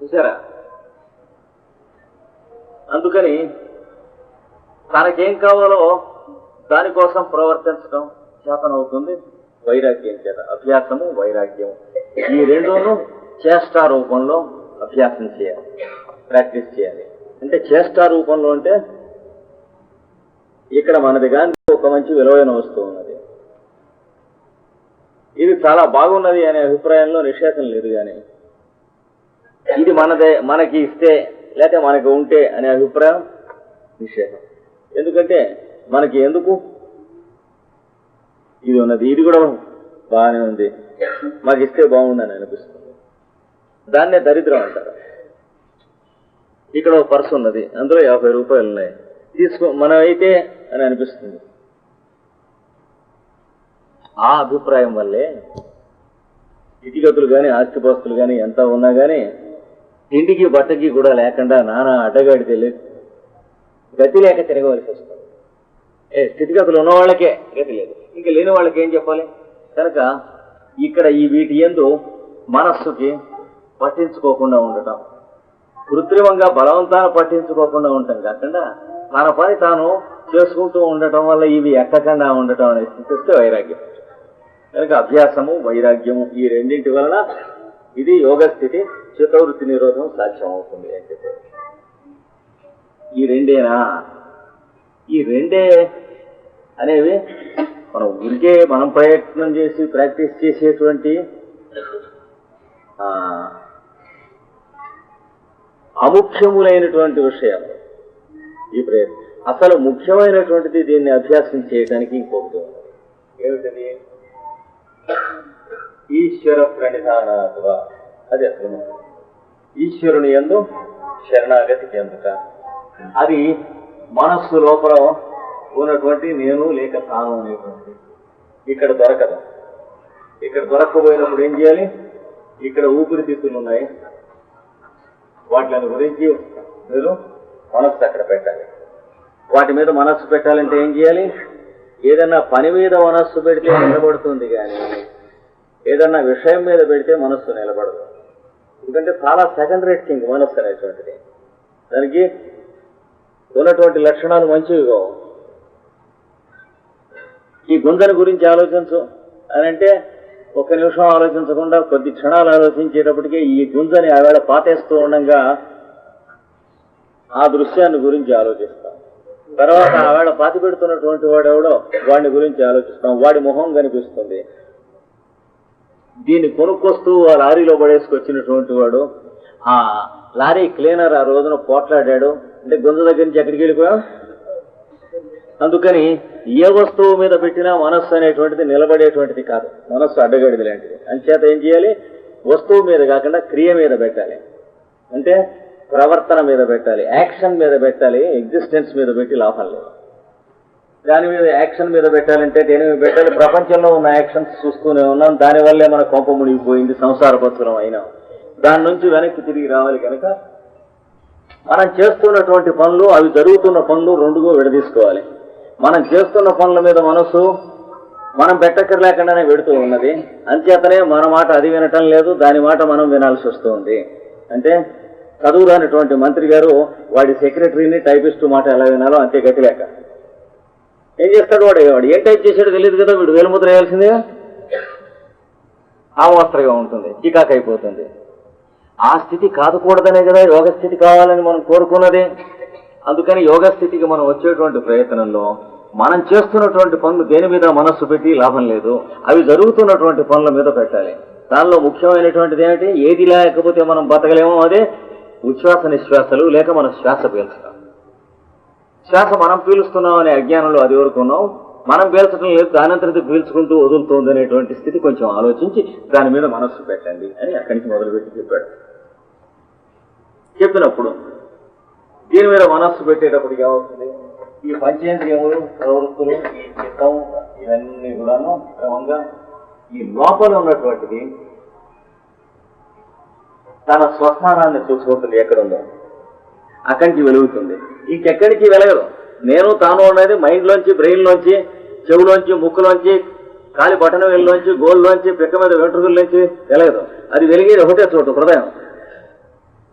చూసారా అందుకని తనకేం కావాలో దానికోసం ప్రవర్తించడం చేతనవుతుంది. వైరాగ్యం చేత. అభ్యాసము వైరాగ్యం. ఈ రెండును చేష్టా రూపంలో అభ్యాసం చేయాలి. ప్రాక్టీస్ చేయాలి. అంటే చేష్టా రూపంలో అంటే ఇక్కడ మనది కానీ ఒక మంచి విలువైన వస్తువు ఉన్నది. ఇది చాలా బాగున్నది అనే అభిప్రాయంలో నిషేధం లేదు కానీ ఇది మనదే మనకి ఇస్తే లేకపోతే మనకి ఉంటే అనే అభిప్రాయం నిషేధం. ఎందుకంటే మనకి ఎందుకు? ఇది ఉన్నది ఇది కూడా బాగానే ఉంది. మాకు ఇస్తే బాగుండని అనిపిస్తుంది. దాన్నే దరిద్రం అంటారు. ఇక్కడ ఒక పర్సు ఉన్నది అందులో యాభై రూపాయలు ఉన్నాయి. తీసుకో మనం అయితే అని అనిపిస్తుంది. ఆ అభిప్రాయం వల్లే ఇతిగతులు కానీ ఆస్తిపాస్తులు కానీ ఎంత ఉన్నా కానీ తిండికి బట్టకి కూడా లేకుండా నానా అడ్డగాడితే లేదు గతి లేక తిరగవలసి వస్తుంది. ఏ స్థితిగతులు ఉన్న వాళ్ళకే గతి లేదు ఇంకా లేని వాళ్ళకి ఏం చెప్పాలి? కనుక ఇక్కడ ఈ వీటి ఎందు మనస్సుకి పట్టించుకోకుండా ఉండటం కృత్రిమంగా బలవంతాన పట్టించుకోకుండా ఉండటం కాకుండా తన పని తాను చేసుకుంటూ ఉండటం వల్ల ఇవి ఎక్కకుండా ఉండటం అనేది స్థితి వైరాగ్యం. కనుక అభ్యాసము వైరాగ్యము ఈ రెండింటి వలన ఇది యోగ స్థితి చిత్తవృత్తి నిరోధం సాధ్యం అవుతుంది అని చెప్పారు. ఈ రెండేనా? ఈ రెండే అనేవి మనం ఊరికే మనం ప్రయత్నం చేసి ప్రాక్టీస్ చేసేటువంటి అముఖ్యములైనటువంటి విషయం ఈ ప్రయత్నం. అసలు ముఖ్యమైనటువంటిది దీన్ని అభ్యాసం చేయడానికి ఇంకొకటి ఏమిటది? ఈశ్వర ప్రణిధానాత్వ. అది అసలు ఈశ్వరుని ఎందు శరణాగతి చెందుట. అది మనస్సు లోపల ఉన్నటువంటి నేను లేక తాను అనేటువంటి ఇక్కడ దొరకదు. ఇక్కడ దొరకకపోయినప్పుడు ఏం చేయాలి? ఇక్కడ ఊపిరితిత్తులు ఉన్నాయి. వాటిని గురించి మీరు మనస్సు అక్కడ పెట్టాలి. వాటి మీద మనస్సు పెట్టాలంటే ఏం చేయాలి? ఏదన్నా పని మీద మనస్సు పెడితే నిలబడుతుంది కానీ ఏదన్నా విషయం మీద పెడితే మనస్సు నిలబడదు. ఎందుకంటే చాలా సెకండ్ రేట్ థింగ్ మనస్సు అనేటువంటిది దానికి ఉన్నటువంటి లక్షణాలు మంచివి కావు. ఈ గుంజని గురించి ఆలోచించు అని అంటే ఒక్క నిమిషం ఆలోచించకుండా కొద్ది క్షణాలు ఆలోచించేటప్పటికే ఈ గుంజని ఆవేళ పాతేస్తూ ఉండగా ఆ దృశ్యాన్ని గురించి ఆలోచిస్తాం. తర్వాత ఆవేళ పాతి పెడుతున్నటువంటి వాడెవడో వాడిని గురించి ఆలోచిస్తాం. వాడి మొహం కనిపిస్తుంది. దీన్ని కొనుక్కొస్తూ ఆ లారీలో పడేసుకొచ్చినటువంటి వాడు ఆ లారీ క్లీనర్ ఆ రోజున పోట్లాడాడు. అంటే గుంజ దగ్గర నుంచి ఎక్కడికి వెళ్ళిపోయాం? అందుకని ఏ వస్తువు మీద పెట్టినా మనస్సు అనేటువంటిది నిలబడేటువంటిది కాదు. మనస్సు అడ్డగడిది లాంటిది. అంచేత ఏం చేయాలి? వస్తువు మీద కాకుండా క్రియ మీద పెట్టాలి. అంటే ప్రవర్తన మీద పెట్టాలి. యాక్షన్ మీద పెట్టాలి. ఎగ్జిస్టెన్స్ మీద పెట్టి లాభం లేదు దాని మీద యాక్షన్ మీద పెట్టాలంటే దేని మీద పెట్టాలి ప్రపంచంలో ఉన్న యాక్షన్స్ చూస్తూనే ఉన్నాం. దానివల్లే మన కోపం మునిగిపోయింది సంసార పత్రం అయినా. దాని నుంచి వెనక్కి తిరిగి రావాలి కనుక మనం చేస్తున్నటువంటి పనులు అవి జరుగుతున్న పనులు రెండుగా విడదీసుకోవాలి. మనం చేస్తున్న పనుల మీద మనసు మనం పెట్టక్కర్లేకుండానే పెడుతూ ఉన్నది. అంచేతనే మన మాట అది వినటం లేదు దాని మాట మనం వినాల్సి వస్తుంది. అంటే చదువురానిటువంటి మంత్రి గారు వాడి సెక్రటరీని టైపిస్టు మాట ఎలా వినాలో అంతే గతి లేక ఏం చేస్తాడు వాడు? వాడు ఏం టైప్ చేసాడో తెలియదు కదా వీడు వేలుముద్ర వేయాల్సిందే ఆమోస్త్రగా ఉంటుంది చికాక్ అయిపోతుంది. ఆ స్థితి కాదుకూడదనే కదా యోగ స్థితి కావాలని మనం కోరుకున్నది. అందుకని యోగ స్థితికి మనం వచ్చేటువంటి ప్రయత్నంలో మనం చేస్తున్నటువంటి పనులు దేని మీద మనస్సు పెట్టి లాభం లేదు అవి జరుగుతున్నటువంటి పనుల మీద పెట్టాలి. దానిలో ముఖ్యమైనటువంటిది ఏమిటి? ఏది లేకపోతే మనం బతకలేమో అదే ఉచ్ఛ్వాస నిశ్వాసలు లేక మనం శ్వాస పీల్చడం. శ్వాస మనం పీలుస్తున్నాం అనే అజ్ఞానంలో అది వరకున్నాం మనం పీల్చడం లేదు దానంతరితో పీల్చుకుంటూ వదులుతోంది అనేటువంటి స్థితి కొంచెం ఆలోచించి దాని మీద మనస్సు పెట్టండి అని అక్కడి నుంచి మొదలుపెట్టి చెప్పాడు. చెప్పినప్పుడు దీని మీద మనస్సు పెట్టేటప్పుడు ఏమవుతుంది? ఈ పంచేంద్రియములు ప్రవృత్తులు ఈ చిత్తం ఇవన్నీ కూడాను క్రమంగా ఈ లోపల ఉన్నటువంటిది తన స్వస్థానాన్ని చూసుకుంటుంది ఎక్కడుందో. అక్కడికి వెలుగుతుంది. ఇంకెక్కడికి వెలగదు. నేను తాను అనేది మైండ్లోంచి బ్రెయిన్లోంచి చెవులోంచి ముక్కులోంచి కాలి బటన వెళ్ళలోంచి గోల్లోంచి పిక్క మీద వెంట్రుకల్లోంచి వెలగదు. అది వెలిగేది ఒకటే చోటు హృదయం.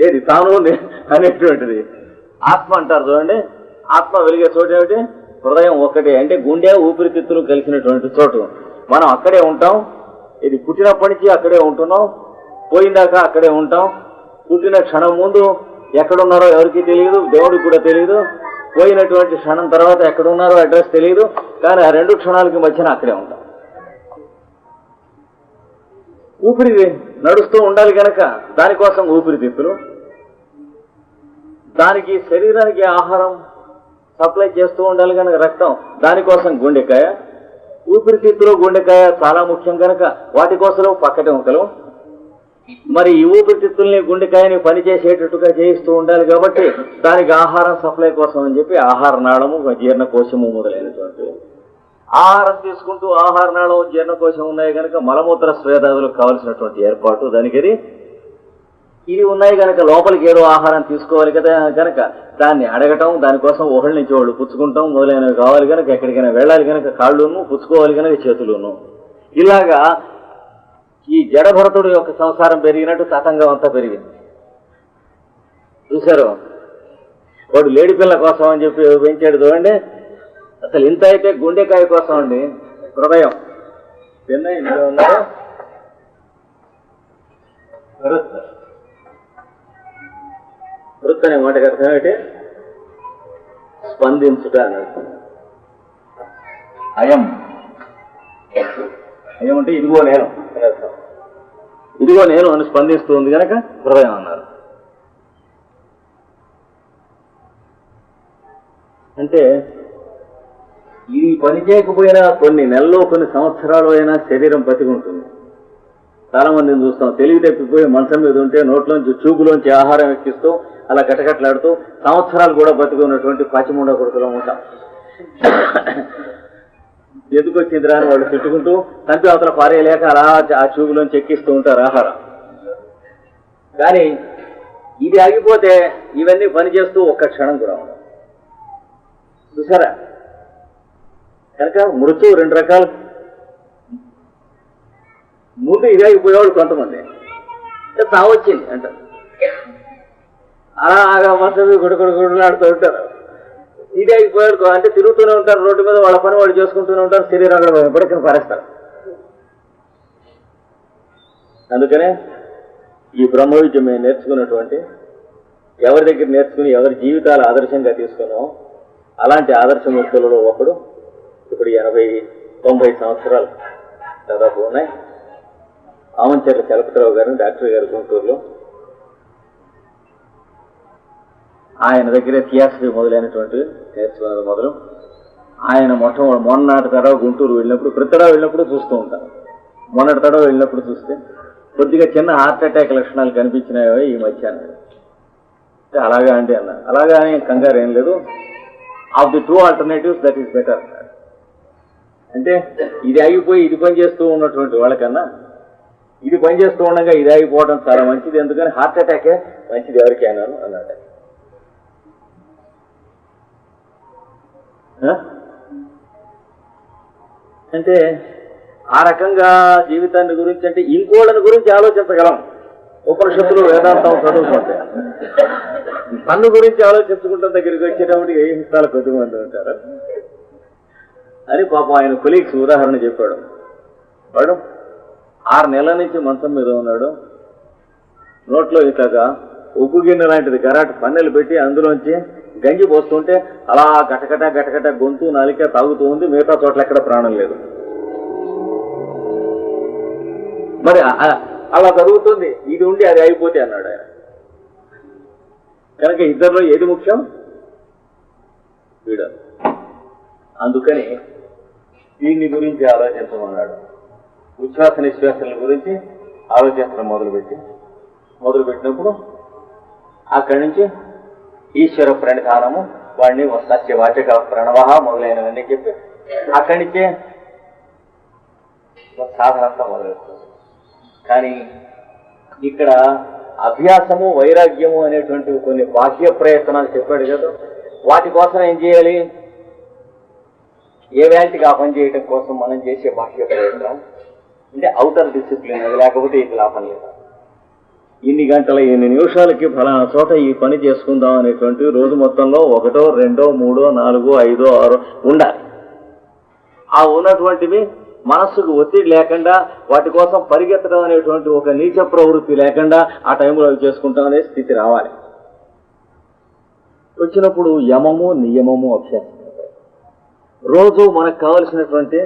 ఏది? తాను అనేటువంటిది. ఆత్మ అంటారు చూడండి. ఆత్మ వెలిగే చోటు ఏమిటి? హృదయం ఒక్కటే. అంటే గుండె ఊపిరితిత్తులు కలిసినటువంటి చోటు. మనం అక్కడే ఉంటాం. ఇది పుట్టినప్పటి నుంచి అక్కడే ఉంటున్నాం. పోయిందాక అక్కడే ఉంటాం. పుట్టిన క్షణం ముందు ఎక్కడున్నారో ఎవరికి తెలియదు దేవుడికి కూడా తెలియదు. పోయినటువంటి క్షణం తర్వాత ఎక్కడున్నారో అడ్రస్ తెలియదు. కానీ ఆ రెండు క్షణాలకి మధ్యన అక్కడే ఉంటాం. ఊపిరి నడుస్తూ ఉండాలి కనుక దానికోసం ఊపిరితిత్తులు దానికి శరీరానికి ఆహారం సప్లై చేస్తూ ఉండాలి కనుక రక్తం దానికోసం గుండెకాయ. ఊపిరితిత్తులు గుండెకాయ చాలా ముఖ్యం కనుక వాటి కోసం పక్కటి ముక్కలు మరి ఈ ఊపిరితిత్తుల్ని గుండెకాయని పనిచేసేటట్టుగా చేయిస్తూ ఉండాలి కాబట్టి దానికి ఆహారం సప్లై కోసం అని చెప్పి ఆహార నాళము జీర్ణకోశము మొదలైనటువంటి ఆహారం తీసుకుంటూ ఆహార నాళము జీర్ణకోశం ఉన్నాయి కనుక మలమూత్ర స్వేదాదులకు కావలసినటువంటి ఏర్పాటు దానికి ఇవి ఉన్నాయి కనుక లోపలికి ఏదో ఆహారం తీసుకోవాలి కదా కనుక దాన్ని అడగటం దానికోసం ఒకళ్ళ నుంచి వాళ్ళు పుచ్చుకుంటాం మొదలైనవి కావాలి కనుక ఎక్కడికైనా వెళ్ళాలి కనుక కాళ్ళును పుచ్చుకోవాలి కనుక చేతులును. ఇలాగా ఈ జడభరతుడు యొక్క సంసారం పెరిగినట్టు తతంగం అంతా పెరిగింది. చూశారు? వాడు లేడి పిల్ల కోసం అని చెప్పి పెంచాడు చూడండి. అసలు ఇంత అయితే గుండెకాయ కోసం అండి. హృదయం. చిన్న ఇంట్లో ఉన్నారు వృత్త. అనే మాటకి అర్థం ఏంటి స్పందించుట అని అర్థం అయం. అయం అంటే ఇదిగో నేను ఇదిగో నేను అని స్పందిస్తుంది కనుక హృదయం అన్నారు. అంటే ఇది పని చేయకపోయినా కొన్ని నెలలో కొన్ని సంవత్సరాలు అయినా శరీరం బతికుంటుంది. చాలా మందిని చూస్తాం తెలివి తప్పిపోయి మనసం మీద ఉంటే నోట్లోంచి చూపులోంచి ఆహారం ఎక్కిస్తూ అలా గటగట్లాడుతూ సంవత్సరాలు కూడా బతికున్నటువంటి పచ్చిమూడ కొడుకులో ఉంటాం. ఎందుకు వచ్చిందిరా అని వాళ్ళు తిట్టుకుంటూ తండ్రి అవతల పారేయలేక అలా ఆ చూపులోంచి ఎక్కిస్తూ ఉంటారు ఆహారం. కానీ ఇది ఆగిపోతే ఇవన్నీ పనిచేస్తూ ఒక్క క్షణం కూడా ఉండవు. చూసారా? కనుక మృత్యు రెండు రకాలు. ముందు ఇది ఆగిపోయేవాళ్ళు కొంతమంది. తావచ్చింది అంటారు. అలాగా మొత్తం గుడుగుడు గుడులాడుతూ ఉంటారు. ఇది అయిపోయాడు అంటే తిరుగుతూనే ఉంటారు రోడ్డు మీద వాళ్ళ పని వాళ్ళు చేసుకుంటూనే ఉంటారు శరీరం అక్కడ పారేస్తారు అందుకనే ఈ బ్రహ్మ విద్య మేము నేర్చుకున్నటువంటి ఎవరి దగ్గర నేర్చుకుని ఎవరి జీవితాలు ఆదర్శంగా తీసుకున్నామో అలాంటి ఆదర్శ ఆదర్శమూర్తులలో ఒకడు ఇప్పుడు ఎనభై తొంభై సంవత్సరాలు దాదాపు ఉన్నాయి. ఆమంచర్ల చలపతిరావు గారు డాక్టర్ గారు గుంటూరులో. ఆయన దగ్గరే థియాసఫీ మొదలైనటువంటి నేర్చుకున్నది మొదలు. ఆయన మొట్ట మొన్నటి తడవ గుంటూరు వెళ్ళినప్పుడు ప్రతిడా వెళ్ళినప్పుడు చూస్తూ ఉంటాను మొన్నటి తడవ వెళ్ళినప్పుడు చూస్తే కొద్దిగా చిన్న హార్ట్ అటాక్ లక్షణాలు కనిపించినవి ఈ మధ్య అంటే అలాగా అండి అన్న. అలాగా అని కంగారు ఏం లేదు. Of the two alternatives that is better అంటే ఇది ఆగిపోయి ఇది పని చేస్తూ ఉన్నటువంటి వాళ్ళకన్నా ఇది పని చేస్తూ ఉండగా ఇది ఆగిపోవడం చాలా మంచిది. ఎందుకని హార్ట్ అటాకే మంచిది ఎవరికైనా అన్నాడు. అంటే ఆ రకంగా జీవితాన్ని గురించి అంటే ఇంకోళ్ళని గురించి ఆలోచించగలం. ఉపనిషత్తులు వేదాంతం చదువుకుంటే. తన్ను గురించి ఆలోచించుకుంటే దగ్గరికి వచ్చేటప్పుడు ఏ హిస్తాలు కొద్దిమంది ఉంటారు? అని పాపం ఆయన కొలీగ్స్ ఉదాహరణ చెప్పాడు. వాడు ఆరు నెలల నుంచి మంచం మీద ఉన్నాడు. నోట్లో ఇట్లాగా ఉప్పు గిన్నె లాంటిది గరాట పన్నెలు పెట్టి అందులోంచి గంజి పోస్తుంటే అలా గటగట గటగట గొంతు నలిక తాగుతూ ఉంది. మిగతా చోట్ల ఎక్కడ ప్రాణం లేదు. మరి అలా జరుగుతుంది. ఇది ఉండి అది అయిపోతే అన్నాడు ఆయన. కనుక ఇద్దరిలో ఏది ముఖ్యం? వీడు. అందుకని దీన్ని గురించి ఆలోచించమన్నాడు. ఉచ్ఛ్వాస నిశ్వాసాల గురించి ఆలోచించడం మొదలుపెట్టి మొదలుపెట్టినప్పుడు అక్కడి నుంచి ఈశ్వర ప్రణిధానము వాడిని సత్యవాచక ప్రణవ మొదలైనవన్నీ చెప్పి అక్కడి నుంచే సాధనంతా మొదలెడుతుంది. కానీ ఇక్కడ అభ్యాసము వైరాగ్యము అనేటువంటి కొన్ని బాహ్య ప్రయత్నాలు చెప్పాడు కదా వాటి కోసం ఏం చేయాలి? ఏ వ్యాంటికి ఆ పని చేయటం కోసం మనం చేసే బాహ్య ప్రయత్నం అంటే అవుటర్ డిసిప్లిన్ లేకపోతే ఇది లాభం లేదు. ఇన్ని గంటల ఇన్ని నిమిషాలకి ఫలానా చోట ఈ పని చేసుకుందాం అనేటువంటి రోజు మొత్తంలో ఒకటో రెండో మూడో నాలుగో ఐదో ఆరో ఉండాలి. ఆ ఉన్నటువంటివి మనస్సుకు ఒత్తిడి లేకుండా వాటి కోసం పరిగెత్తడం అనేటువంటి ఒక నీచ ప్రవృత్తి లేకుండా ఆ టైంలో అవి చేసుకుంటాం అనే స్థితి రావాలి. వచ్చినప్పుడు యమము నియమము అభ్యాసం రోజు మనకు కావలసినటువంటి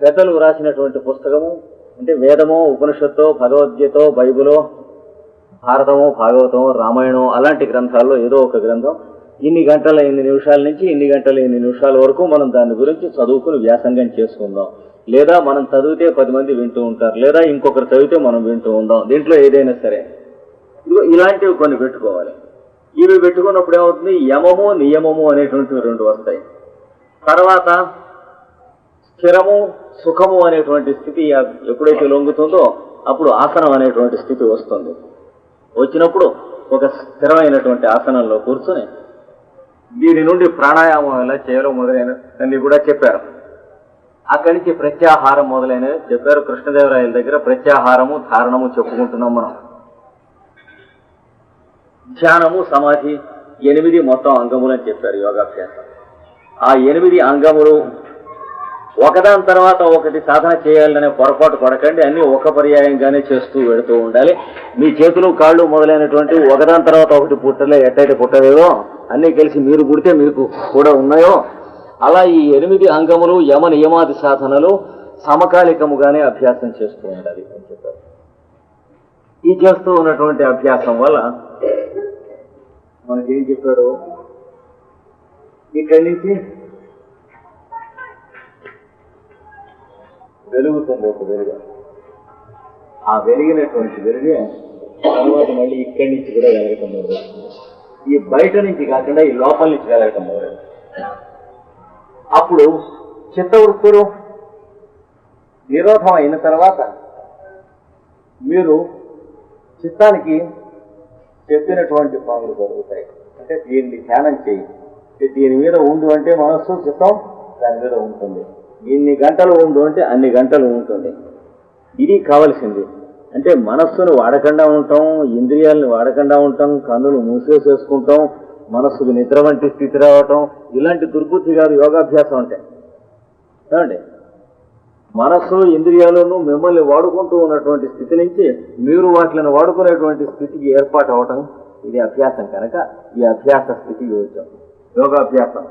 పెద్దలు రాసినటువంటి పుస్తకము అంటే వేదమో ఉపనిషత్తో భగవద్గీతో బైబిలో భారతము భాగవతము రామాయణం అలాంటి గ్రంథాల్లో ఏదో ఒక గ్రంథం. ఇన్ని గంటల ఇన్ని నిమిషాల నుంచి ఇన్ని గంటల ఇన్ని నిమిషాల వరకు మనం దాని గురించి చదువుకుని వ్యాసంగం చేసుకుందాం. లేదా మనం చదివితే పది మంది వింటూ ఉంటారు. లేదా ఇంకొకరు చదివితే మనం వింటూ ఉందాం. దీంట్లో ఏదైనా సరే. ఇలాంటివి కొన్ని పెట్టుకోవాలి. ఇవి పెట్టుకున్నప్పుడు ఏమవుతుంది? యమము నియమము అనేటువంటివి రెండు వస్తాయి. తర్వాత స్థిరము సుఖము అనేటువంటి స్థితి ఎప్పుడైతే లొంగుతుందో అప్పుడు ఆసనం అనేటువంటి స్థితి వస్తుంది. వచ్చినప్పుడు ఒక స్థిరమైనటువంటి ఆసనంలో కూర్చొని దీని నుండి ప్రాణాయామం ఎలా చేయాలో మొదలైన అన్ని కూడా చెప్పారు. అక్కడి నుంచి ప్రత్యాహారం మొదలైనవి చెప్పారు. కృష్ణదేవరాయల దగ్గర ప్రత్యాహారము ధారణము చెప్పుకుంటున్నాం మనం. ధ్యానము సమాధి ఎనిమిది మొత్తం అంగములు అని చెప్పారు యోగాభ్యాసం. ఆ ఎనిమిది అంగములు ఒకదాని తర్వాత ఒకటి సాధన చేయాలనే పొరపాటు పడకండి. అన్ని ఒక పర్యాయంగానే చేస్తూ వెళుతూ ఉండాలి. మీ చేతులు కాళ్ళు మొదలైనటువంటి ఒకదాని తర్వాత ఒకటి పుట్టలే ఎట్టయితే పుట్టలేదో అన్నీ కలిసి మీరు పుడితే మీకు కూడా ఉన్నాయో. అలా ఈ ఎనిమిది అంగములు యమ నియమాది సాధనలు సమకాలికముగానే అభ్యాసం చేస్తూ ఉండాలి అని చెప్పారు. ఈ చేస్తూ ఉన్నటువంటి అభ్యాసం వల్ల మనకేం చెప్పాడు? ఇక్కడి నుంచి వెలుగుతుంది ఒక వెలుగు. ఆ వెలిగినటువంటి వెలుగే తర్వాత మళ్ళీ ఇక్కడి నుంచి కూడా వెలగటం మొదలవుతుంది ఈ బయట నుంచి కాకుండా ఈ లోపల నుంచి వెలగటం మొదలవుతుంది అప్పుడు చిత్తవృత్తులు నిరోధం అయిన తర్వాత మీరు చిత్తానికి చెప్పినటువంటి పనులు జరుగుతాయి. అంటే దీన్ని ధ్యానం చేయి. దీని మీద ఉండు అంటే మనస్సు చిత్తం దాని మీద ఉంటుంది. ఇన్ని గంటలు ఉండు అంటే అన్ని గంటలు ఉంటుంది. ఇది కావలసింది. అంటే మనస్సును వాడకుండా ఉంటాం ఇంద్రియాలను వాడకుండా ఉంటాం కన్నులు మూసేసేసుకుంటాం మనస్సుకు నిద్ర వంటి స్థితి రావటం ఇలాంటి దుర్బుద్ధి కాదు యోగాభ్యాసం అంటే. ఏమండి? మనస్సు ఇంద్రియాలను మిమ్మల్ని వాడుకుంటూ ఉన్నటువంటి స్థితి నుంచి మీరు వాటిని వాడుకునేటువంటి స్థితికి ఏర్పాటు అవటం ఇది అభ్యాసం కనుక ఈ అభ్యాస స్థితికి యోగ్యం. యోగాభ్యాసం.